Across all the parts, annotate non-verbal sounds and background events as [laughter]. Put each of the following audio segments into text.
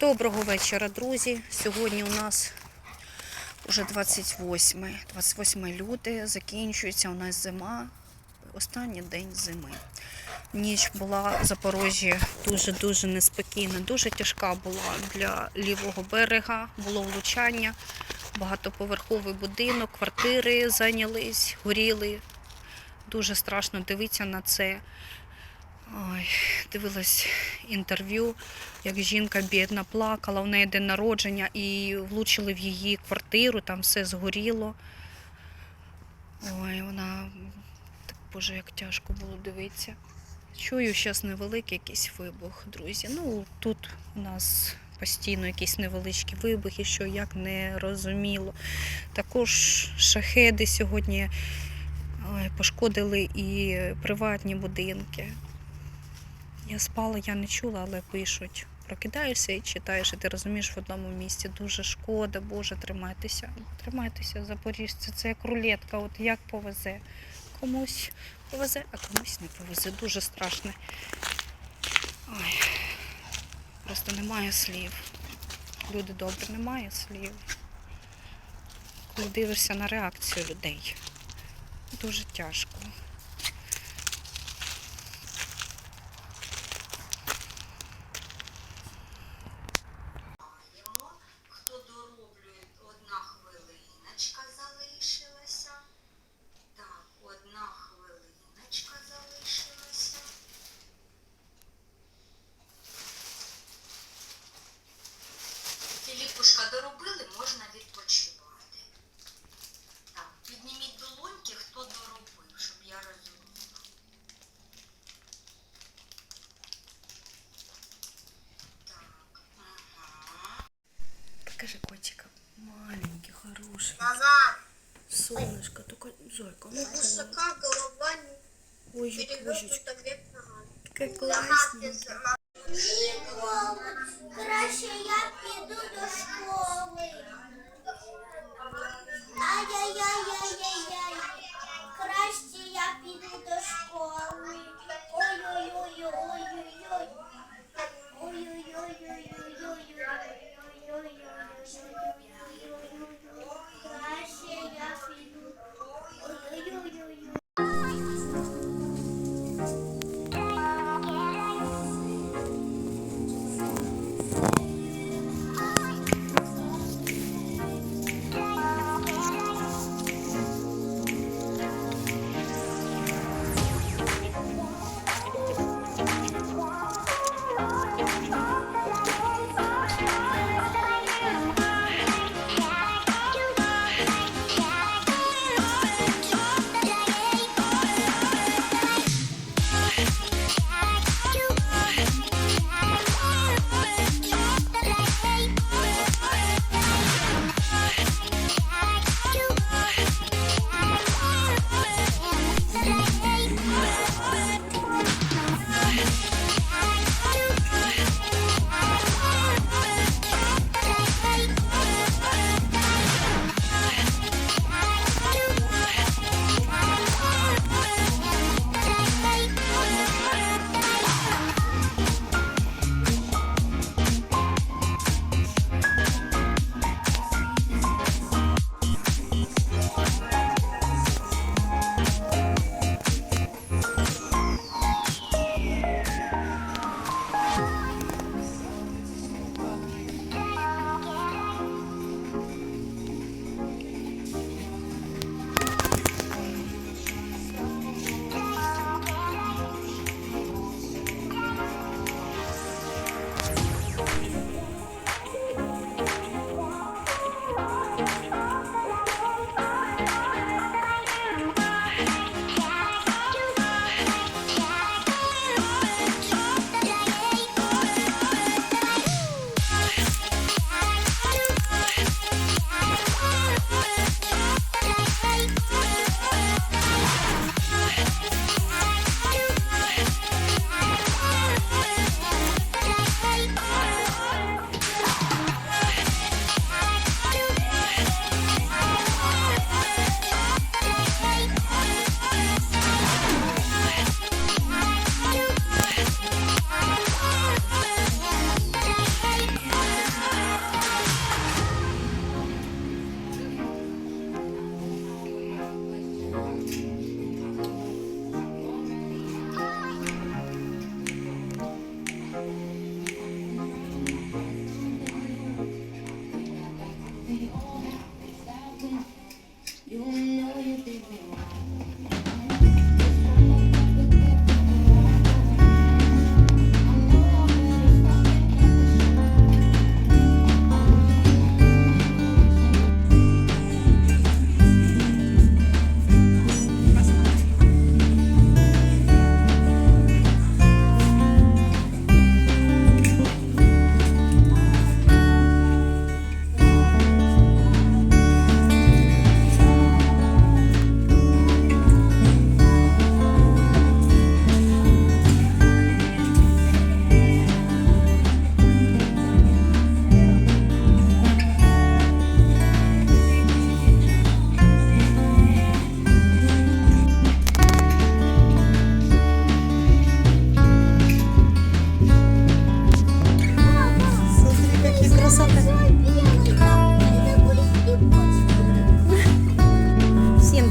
Доброго вечора, друзі. Сьогодні у нас вже 28, 28 люте, закінчується у нас зима, останній день зими. Ніч була в Запоріжжі дуже-дуже неспокійна, дуже тяжка була для лівого берега, було влучання, багатоповерховий будинок, квартири зайнялись, горіли. Дуже страшно дивитися на це. Ой, дивилась інтерв'ю, як жінка бідна плакала, у неї день народження і влучили в її квартиру, там все згоріло. Ой, вона так боже, як тяжко було дивитися. Чую, зараз невеликий якийсь вибух, друзі. Ну, тут у нас постійно якісь невеличкі вибухи, що як не розуміло. Також шахеди сьогодні ой, пошкодили і приватні будинки. Я спала, я не чула, але пишуть. Прокидаєшся і читаєш, і ти розумієш в одному місці. Дуже шкода, Боже, тримайтеся. Тримайтеся, запоріжці. Це як рулетка, от як повезе. Комусь повезе, а комусь не повезе. Дуже страшно. Ой, просто немає слів. Люди добрі, немає слів. Коли дивишся на реакцію людей, дуже тяжко.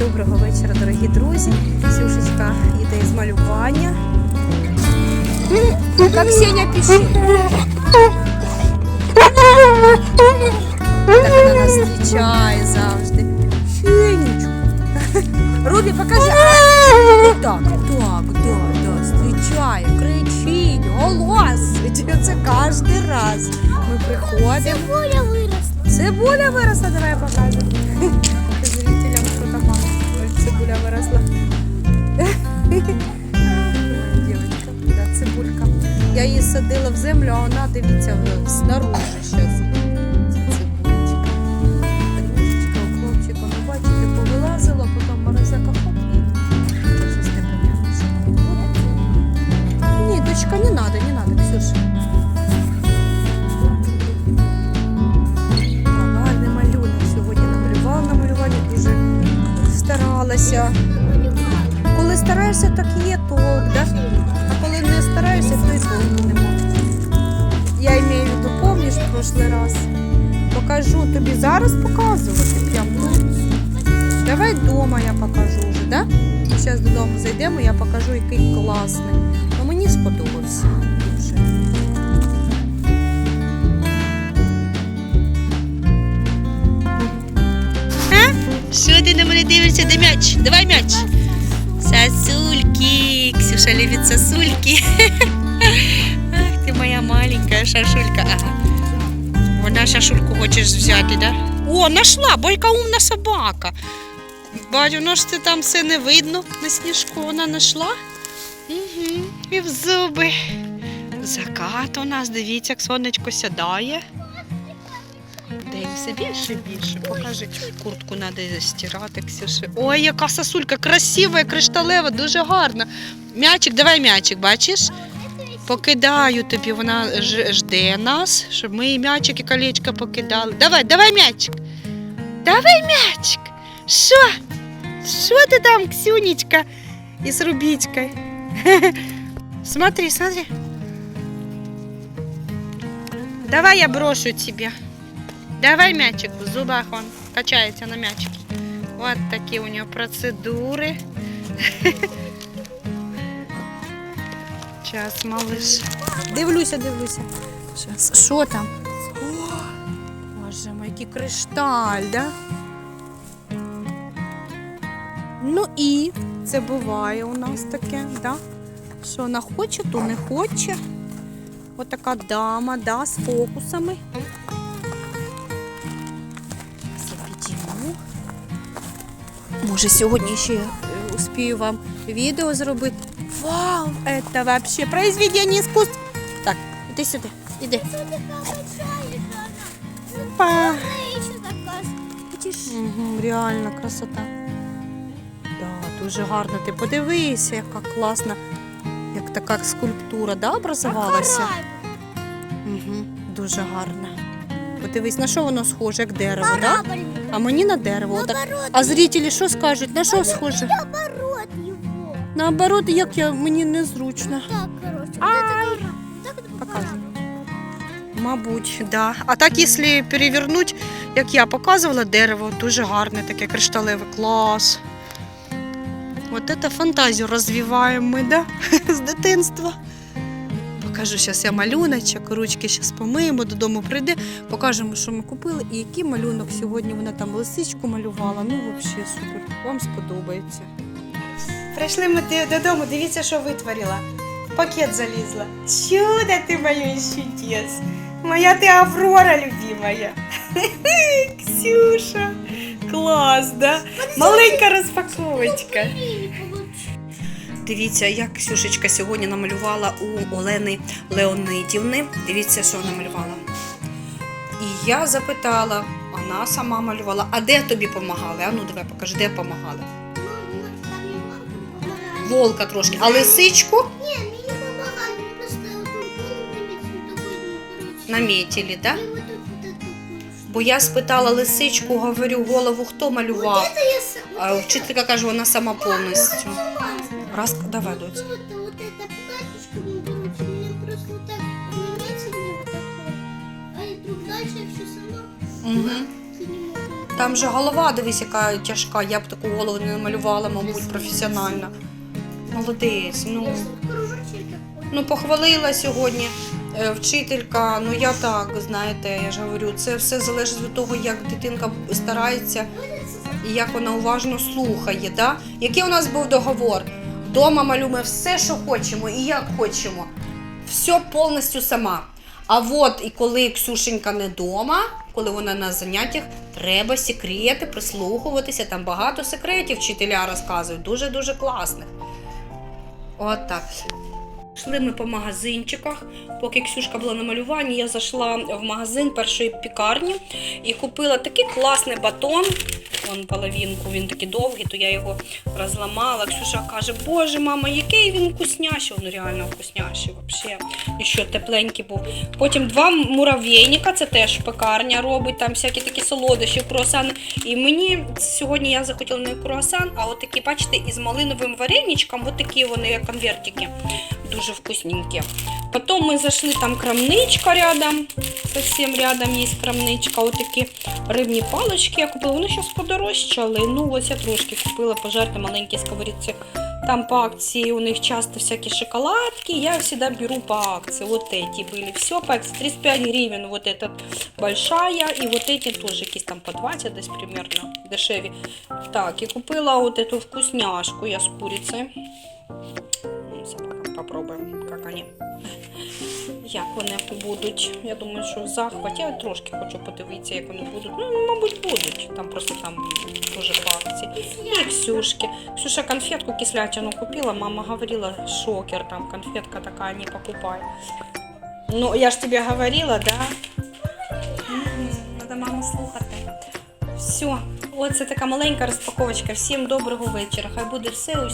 Доброго вечора, дорогі друзі. Ксюшечка йде з малювання. Как Сеня пишет. Так вона нас зустрічає завжди. Сенечку. Рубі, покажи. Так, так, да, да, зустрічає, кричить, голосить. Це кожен раз. Ми приходимо. Цибуля виросла. Цибуля виросла, давай покажемо. Цибуля виросла. Дівчинка, да, цибулька. Я її садила в землю, а вона, дивіться, снаружи зараз. Ну. Ні, дочка, не надо, не надо, Ксюша. Коли так є толк, да? а коли не стараєшся, то і толку нема. Я маю в виду, помніш в прошлий раз? Покажу тобі зараз показувати прям. Давай вдома я покажу вже, да? Зараз додому зайдемо, я покажу, який класний. Ну мені сподобався дуже. Що ти на мене дивишся? Де м'яч? Давай м'яч. Сосульки. Ксюша любит сосульки. [laughs] Ах, ти моя маленька шашулька. Ага. Вона шашульку хочеш взяти, да? О, нашла, бойка умна собака. Бачу, ну ж це там все не видно на сніжку. Вона знайшла. Угу. І в зуби. Закат у нас, дивіться, як сонечко сідає. День все більше і більше. Покажи, куртку треба стирати, Ксюші. Ой, яка сосулька красива, кришталева, дуже гарна. М'ячик, давай м'ячик, бачиш? Покидаю тобі, вона жде нас, щоб ми їй м'ячик і колечко покидали. Давай, давай м'ячик. Давай м'ячик. Що? Що ти там, Ксюнечка? Із Рубічкою. [laughs] Смотри, смотри. Давай я брошу тебе. Давай мячик в зубах он качается на мячике. Вот такие у нее процедуры. Сейчас, малыш. Дивлюся, дивлюся. Щас. Що там? Боже мой, який кришталь, да? Ну і це буває у нас таке, да? Що вона хоче, то не хоче. Отака дама, да, з фокусами. Може, сьогодні ще е, успію вам відео зробити. Вау! Це вообще произведення искусств. Так, іди сюди, іди. Па. Угу, реально красота. Да, дуже гарно. Ти подивися, яка класна, як така скульптура, да, образувалася? Угу, дуже гарна. Подивись, на що воно схоже, як дерево, так? Да? А мені на дерево. Отак. А зрителі що скажуть? На що схоже? Наоборот его. Наоборот, як я мені незручно. Так. Так Показуй. Мабуть, да. А так, якщо перевернути, як я показувала, дерево дуже гарне, таке кришталеве, клас. От це фантазію розвиваємо ми, да? [laughs] з дитинства. Покажу зараз я малюночок, ручки зараз помиємо, додому прийде, покажемо, що ми купили і який малюнок сьогодні вона там лисичку малювала. Ну, взагалі супер. Вам сподобається. Прийшли ми додому, дивіться, що витворила. В пакет залізла. Чудо ти моє чудес. Моя ти Аврора любимая. [laughs] Ксюша. Клас, да? Маленька розпаковочка. Дивіться, як Ксюшечка сьогодні намалювала у Олени Леонидівни. Дивіться, що намалювала. І я запитала, вона сама малювала, а де тобі допомагали? А ну давай покажи, де допомагали. Волка трошки, а лисичку Не, мне не помогали, просто вот он намітили, да? И вот тут вот эту курс. Бо я спитала лисичку, говорю, голову хто малював? А вчителька каже, вона сама повністю. Раз, давай, доць. Вот, вот это платьишко, ну, Угу. Там же голова, дивись, яка тяжка. Я б таку голову не намалювала, мабуть, професіонально. Молодець. Ну, ну похвалила сьогодні е, вчителька. Ну я так, знаєте, я ж говорю, це все залежить від того, як дитинка старається і як вона уважно слухає. Да? Який у нас був договор? Дома малюємо все, що хочемо, і як хочемо. Все повністю сама. А от і коли Ксюшенька не вдома, коли вона на заняттях, треба секрети, прислухуватися. Там багато секретів вчителя розказують, дуже-дуже класних. От так. Йшли ми по магазинчиках. Поки Ксюшка була на малюванні, я зайшла в магазин першої пікарні і купила такий класний батон. Вон половинку, він такий довгий, то я його розламала. Ксюша каже, боже, мама, який він вкусняший. Він реально вкусняший взагалі. І що тепленький був. Потім два муравейника, це теж пекарня робить, там всякі такі солодощі, круасани. І мені сьогодні я захотіла не круасан, а от такі, бачите, із малиновим вареничком, от такі вони як конвертики. Дуже вкусненькі. Потом мы зашли, там крамничка рядом, совсем рядом є крамничка, отакі рибні палички я купила. Вони зараз подорожчали. Ну, ось я трошки купила пожарти маленькі сковорідці. Там по акції у них часто всякі шоколадки. Я всегда беру по акции. Вот эти были. Все по акции. 35 гривен вот эта большая. И вот эти тоже якісь там по 20 десь примерно дешеві. Так, і купила вот эту вкусняшку я з курицею. Попробуємо, як вони. Як вони будуть. Я думаю, що в захваті. Я трошки хочу подивитися, як вони будуть. Ну, мабуть, будуть. Там просто там дуже по акції. І Ксюшки. Ксюша конфетку кислятину купила. Мама говорила, шокер, там конфетка така, не покупай. Ну, я ж тобі говорила, да? Надо маму слухати. Все, оце така маленька розпаковочка. Всім доброго вечора. Хай буде все у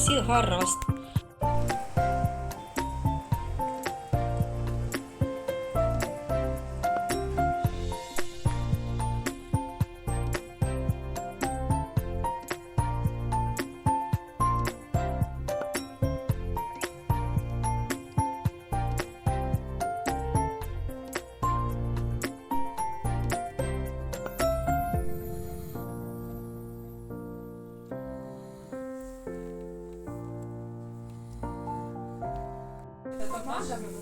Nossa, já